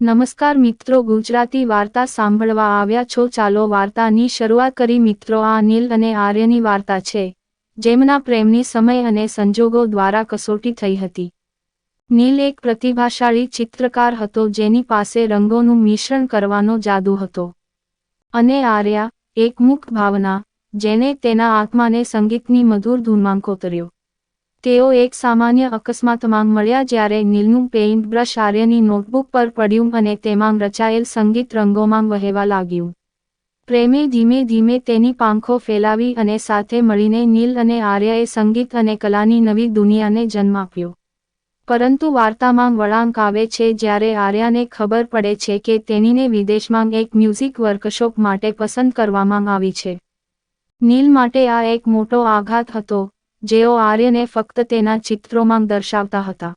નમસ્કાર મિત્રો, ગુજરાતી વાર્તા સાંભળવા આવ્યા છો. ચાલો વાર્તાની શરૂઆત કરી મિત્રો. આ નીલ અને આર્યની વાર્તા છે, જેમના પ્રેમની સમય અને સંજોગો દ્વારા કસોટી થઈ હતી. નીલ એક પ્રતિભાશાળી ચિત્રકાર હતો, જેની પાસે રંગોનું મિશ્રણ કરવાનો જાદુ હતો. અને આર્યા, એક મુખ ભાવના જેને તેના આત્માને સંગીતની મધુર ધૂનમાં કોતર્યો. તેઓ એક સામાન્ય અકસ્માતમાં મળ્યા જ્યારે નીલનું પેઇન્ટ બ્રશ આર્યની નોટબુક પર પડ્યું અને તેમાં રચાયેલ સંગીત રંગોમાં વહેવા લાગ્યું. પ્રેમે ધીમે ધીમે તેની પાંખો ફેલાવી અને સાથે મળીને નીલ અને આર્યએ સંગીત અને કલાની નવી દુનિયાને જન્મ આપ્યો. પરંતુ વાર્તામાં વળાંક આવે છે જ્યારે આર્યાને ખબર પડે છે કે તેનીને વિદેશમાં એક મ્યુઝિક વર્કશોપ માટે પસંદ કરવામાં આવી છે. નીલ માટે આ એક મોટો આઘાત હતો. જેઓ આર્યને ફક્ત તેના ચિત્રોમાં દર્શાવતા હતા.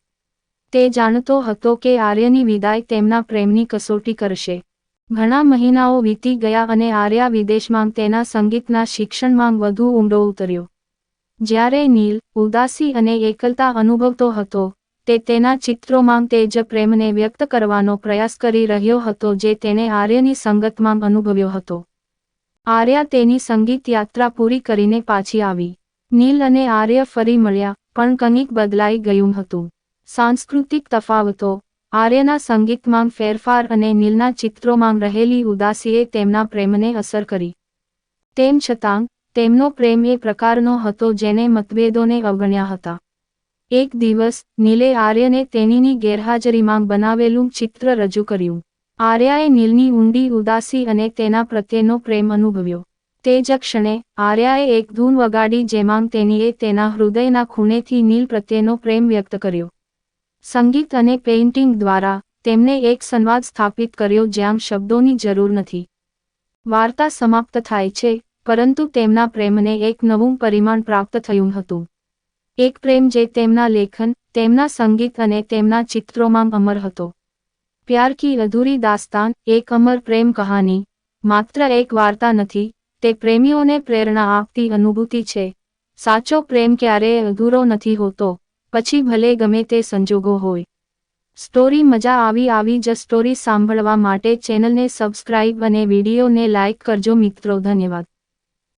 તે જાણતો હતો કે આર્યની વિદાય તેમના પ્રેમની કસોટી કરશે. ઘણા મહિનાઓ વીતી ગયા અને આર્યા વિદેશમાં તેના સંગીતના શિક્ષણમાં વધુ ઊંડો ઉતર્યો. જ્યારે નીલ, ઉદાસી અને એકલતા અનુભવતો હતો, તે તેના ચિત્રોમાં તે જ પ્રેમને વ્યક્ત કરવાનો પ્રયાસ કરી રહ્યો હતો જે તેણે આર્યની સંગતમાં અનુભવ્યો હતો. આર્યા તેની સંગીત યાત્રા પૂરી કરીને પાછી આવી. નીલ અને આર્ય ફરી મળ્યા, પણ કંઈક બદલાઈ ગયું હતું. સાંસ્કૃતિક તફાવતો, આર્યના સંગીતમાં ફેરફાર અને નીલના ચિત્રોમાં રહેલી ઉદાસીએ તેમના પ્રેમને અસર કરી. તેમ છતાં, તેમનો પ્રેમ એ પ્રકારનો હતો જેને મતભેદોને અવગણ્યા હતા. એક દિવસ, નીલે આર્યને તેનીની ગેરહાજરીમાં બનાવેલું ચિત્ર રજૂ કર્યું. આર્યાએ નીલની ઊંડી ઉદાસી અને તેના પ્રત્યેનો પ્રેમ અનુભવ્યો. તે જ ક્ષણે આર્યાએ એક ધૂન વગાડી જેમાં તેણીએ તેના હૃદયના ખૂણેથી નીલ પ્રત્યેનો પ્રેમ વ્યક્ત કર્યો. સંગીત અને પેઇન્ટિંગ દ્વારા તેમને એક સંવાદ સ્થાપિત કર્યો જ્યાં શબ્દોની જરૂર નથી. વાર્તા સમાપ્ત થાય છે, પરંતુ તેમના પ્રેમને એક નવું પરિમાણ પ્રાપ્ત થયું હતું. એક પ્રેમ જે તેમના લેખન, તેમના સંગીત અને તેમના ચિત્રોમાં અમર હતો. પ્યાર કી અધૂરી દાસ્તાન, એક અમર પ્રેમ કહાની. માત્ર એક વાર્તા નથી તે પ્રેમીઓને પ્રેરણા આપતી અનુભૂતિ છે. સાચો પ્રેમ ક્યારેય અધૂરો નથી હોતો, પછી ભલે ગમે તે સંજોગો હોય. સ્ટોરી મજા આવી આવી જ સ્ટોરી સાંભળવા માટે ચેનલને સબસ્ક્રાઇબ અને વિડીયોને લાઇક કરજો મિત્રો, ધન્યવાદ.